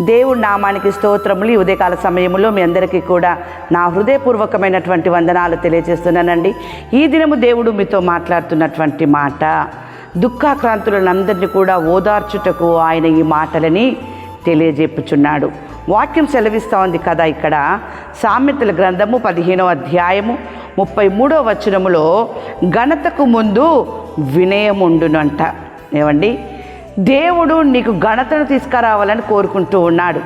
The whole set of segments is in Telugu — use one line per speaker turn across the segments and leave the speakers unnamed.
దేవుడి నామానికి స్తోత్రములు ఈ ఉదయకాల సమయంలో మీ అందరికీ కూడా నా హృదయపూర్వకమైనటువంటి వందనాలు తెలియజేస్తున్నానండి. ఈ దినము దేవుడు మీతో మాట్లాడుతున్నటువంటి మాట దుఃఖాక్రాంతులందరినీ కూడా ఓదార్చుటకు ఆయన ఈ మాటలని తెలియజెప్పుచున్నాడు వాక్యం సెలవిస్తూ ఉంది కదా ఇక్కడ సామెతల గ్రంథము పదిహేనో అధ్యాయము ముప్పై మూడో వచనములో ఘనతకు ముందు వినయముండునంట. ఏమండి? దేవుడు నీకు ఘనతను తీసుకురావాలని కోరుకుంటూ ఉన్నాడు.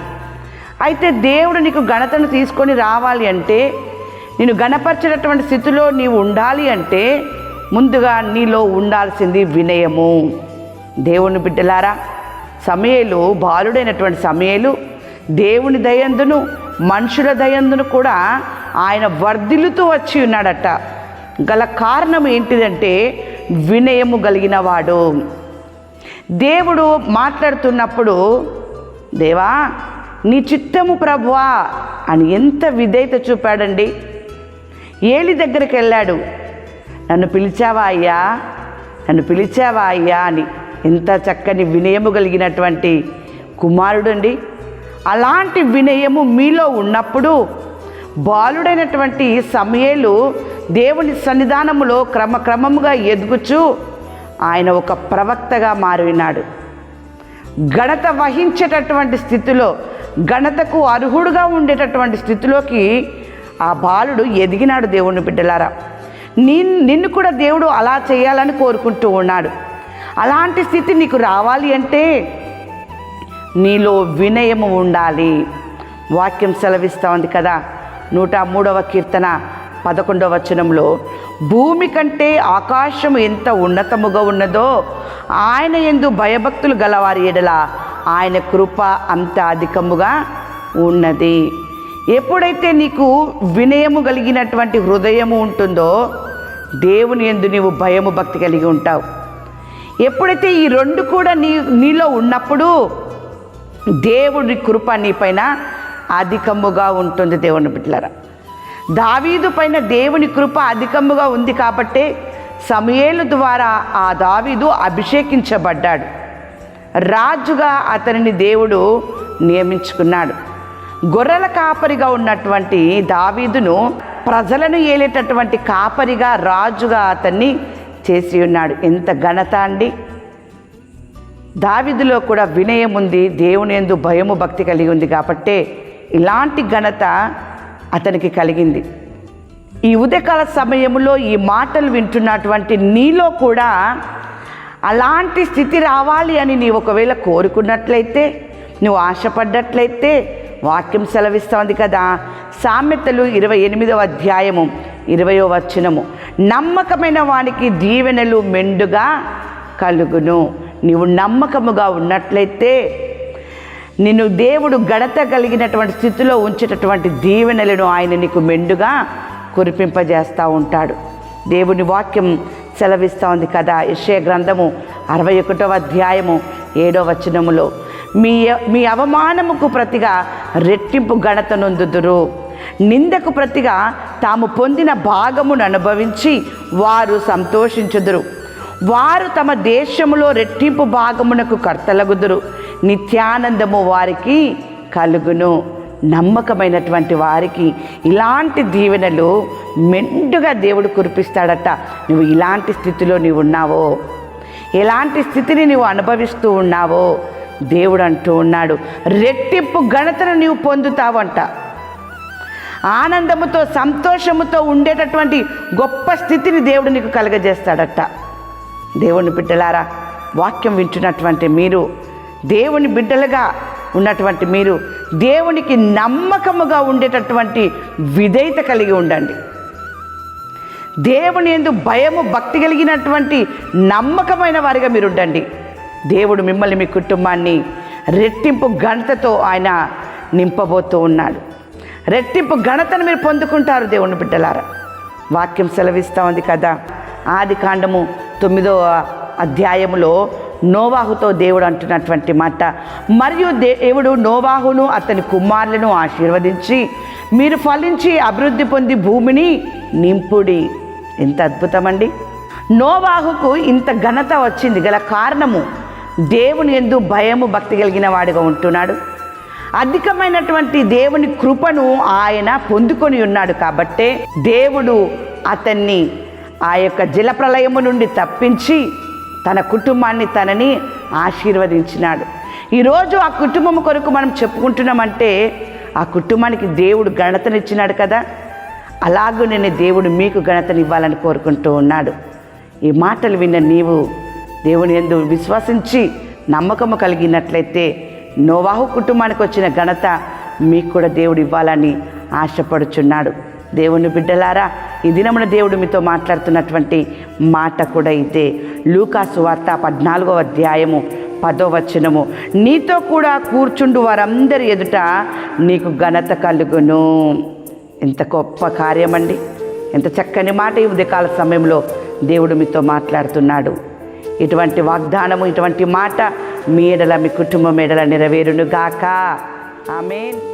అయితే దేవుడు నీకు ఘనతను తీసుకొని రావాలి అంటే నేను గణపరిచినటువంటి స్థితిలో నీవు ఉండాలి అంటే ముందుగా నీలో ఉండాల్సింది వినయము. దేవుని బిడ్డలారా సమయలు బాలుడైనటువంటి సమయలు దేవుని దయందును మనుషుల దయందును కూడా ఆయన వర్ధిల్లుతూ వచ్చి ఉన్నాడట. గల కారణం ఏంటిదంటే వినయము కలిగిన వాడు. దేవుడు మాట్లాడుతున్నప్పుడు దేవా నీ చిత్తము ప్రభువా అని ఎంత విధేయత చూపాడండి. ఏలి దగ్గరికి వెళ్ళాడు. నన్ను పిలిచావా అయ్యా? నన్ను పిలిచావా అయ్యా? అని ఎంత చక్కని వినయము కలిగినటువంటి కుమారుడండి. అలాంటి వినయము మీలో ఉన్నప్పుడు బాలుడైనటువంటి సమయలు దేవుని సన్నిధానములో క్రమక్రమముగా ఎదుగుచూ ఆయన ఒక ప్రవక్తగా మారినాడు. ఘనత వహించేటటువంటి స్థితిలో ఘనతకు అర్హుడుగా ఉండేటటువంటి స్థితిలోకి ఆ బాలుడు ఎదిగినాడు దేవుని బిడ్డలారా. నిన్ నిన్ను కూడా దేవుడు అలా చేయాలని కోరుకుంటూ ఉన్నాడు. అలాంటి స్థితి నీకు రావాలి అంటే నీలో వినయము ఉండాలి. వాక్యం సెలవిస్తూ ఉంది కదా నూట మూడవ కీర్తన పదకొండవ వచనంలో భూమి కంటే ఆకాశం ఎంత ఉన్నతముగా ఉన్నదో ఆయన ఎందు భయభక్తులు గలవారి ఎడల ఆయన కృప అంత అధికముగా ఉన్నది. ఎప్పుడైతే నీకు వినయము కలిగినటువంటి హృదయము ఉంటుందో దేవుని ఎందు నీవు భయము భక్తి కలిగి ఉంటావు. ఎప్పుడైతే ఈ రెండు కూడా నీ నీలో ఉన్నప్పుడు దేవుడి కృప నీపైన అధికముగా ఉంటుంది దేవుని బిడ్డలారా. దావీదు పైన దేవుని కృప అధికముగా ఉంది కాబట్టే సమయేలు ద్వారా ఆ దావీదు అభిషేకించబడ్డాడు. రాజుగా అతనిని దేవుడు నియమించుకున్నాడు. గొర్రెల కాపరిగా ఉన్నటువంటి దావీదును ప్రజలను ఏలేటటువంటి కాపరిగా రాజుగా అతన్ని చేసి ఉన్నాడు. ఎంత ఘనత అండి. దావిదిలో కూడా వినయం ఉంది దేవుని ఎందు భయము భక్తి కలిగి ఉంది కాబట్టే ఇలాంటి ఘనత అతనికి కలిగింది. ఈ ఉదయకాల సమయంలో ఈ మాటలు వింటున్నటువంటి నీలో కూడా అలాంటి స్థితి రావాలి అని నీవు ఒకవేళ కోరుకున్నట్లయితే నువ్వు ఆశపడ్డట్లయితే వాక్యం సెలవిస్తోంది కదా. సామెతలు ఇరవై ఎనిమిదవ అధ్యాయము ఇరవయో వచనము. నమ్మకమైన వానికి దీవెనలు మెండుగా కలుగును. నీవు నమ్మకముగా ఉన్నట్లయితే నిన్ను దేవుడు గడత కలిగినటువంటి స్థితిలో ఉంచేటటువంటి దీవెనలను ఆయన నీకు మెండుగా కురిపింపజేస్తూ ఉంటాడు. దేవుని వాక్యం సెలవిస్తూ ఉంది కదా ఇషయ గ్రంథము అరవై ఒకటవ అధ్యాయము ఏడో వచనములో. మీ మీ అవమానముకు ప్రతిగా రెట్టింపు ఘనత నొందుదురు. నిందకు ప్రతిగా తాము పొందిన భాగమును అనుభవించి వారు సంతోషించుదురు. వారు తమ దేశములో రెట్టింపు భాగమునకు కర్తలగుదురు. నిత్యానందము వారికి కలుగును. నమ్మకమైనటువంటి వారికి ఇలాంటి దీవెనలు మెండుగా దేవుడు కురిపిస్తాడట. నువ్వు ఇలాంటి స్థితిలో నీవు ఉన్నావో? ఎలాంటి స్థితిని నీవు అనుభవిస్తూ ఉన్నావో? దేవుడు అంటూ ఉన్నాడు. రెట్టింపు ఘనతను నీవు పొందుతావంట. ఆనందముతో సంతోషముతో ఉండేటటువంటి గొప్ప స్థితిని దేవుడు నీకు కలగజేస్తాడట. దేవుని బిడ్డలారా వాక్యం వింటున్నటువంటి మీరు దేవుని బిడ్డలుగా ఉన్నటువంటి మీరు దేవునికి నమ్మకముగా ఉండేటటువంటి విధేయత కలిగి ఉండండి. దేవుని ఎందు భయము భక్తి కలిగినటువంటి నమ్మకమైన వారిగా మీరు ఉండండి. దేవుడు మిమ్మల్ని మీ కుటుంబాన్ని రెట్టింపు ఘనతతో ఆయన నింపబోతూ ఉన్నాడు. రెట్టింపు ఘనతను మీరు పొందుకుంటారు దేవుని బిడ్డలారా. వాక్యం సెలవిస్తూ ఉంది కదా. ఆది కాండము తొమ్మిదో అధ్యాయములో నోవాహుతో దేవుడు అంటున్నటువంటి మాట. మరియు దేవుడు నోవాహును అతని కుమారులను ఆశీర్వదించి మీరు ఫలించి అభివృద్ధి పొంది భూమిని నింపుడి. ఎంత అద్భుతమండి. నోవాహుకు ఇంత ఘనత వచ్చింది గల కారణము దేవుని ఎందు భయము భక్తి కలిగిన వాడిగా ఉంటున్నాడు. అధికమైనటువంటి దేవుని కృపను ఆయన పొందుకొని ఉన్నాడు కాబట్టే దేవుడు అతన్ని ఆ యొక్క జలప్రలయము నుండి తప్పించి తన కుటుంబాన్ని తనని ఆశీర్వదించినాడు. ఈరోజు ఆ కుటుంబం కొరకు మనం చెప్పుకుంటున్నామంటే ఆ కుటుంబానికి దేవుడు ఘనతనిచ్చినాడు కదా. అలాగూ నేను దేవుడు మీకు ఘనతనివ్వాలని కోరుకుంటూ ఉన్నాడు. ఈ మాటలు విన్న నీవు దేవుని ఎందు విశ్వసించి నమ్మకము కలిగినట్లయితే నోవాహు కుటుంబానికి వచ్చిన ఘనత మీకు కూడా దేవుడు ఇవ్వాలని ఆశపడుచున్నాడు. దేవుని బిడ్డలారా ఈ దినమున దేవుడు మీతో మాట్లాడుతున్నటువంటి మాట కూడా ఇదే. లూకాసు వార్త పద్నాలుగో అధ్యాయము పదో వచనము. నీతో కూడా కూర్చుండు వారందరి ఎదుట నీకు ఘనత కలుగును. ఎంత గొప్ప కార్యమండి. ఎంత చక్కని మాట ఈ ఉదయకాల సమయంలో దేవుడు మీతో మాట్లాడుతున్నాడు. ఇటువంటి వాగ్దానము ఇటువంటి మాట మీ ఎడల మీ కుటుంబం ఎడల నెరవేరును గాక ఆమెన్.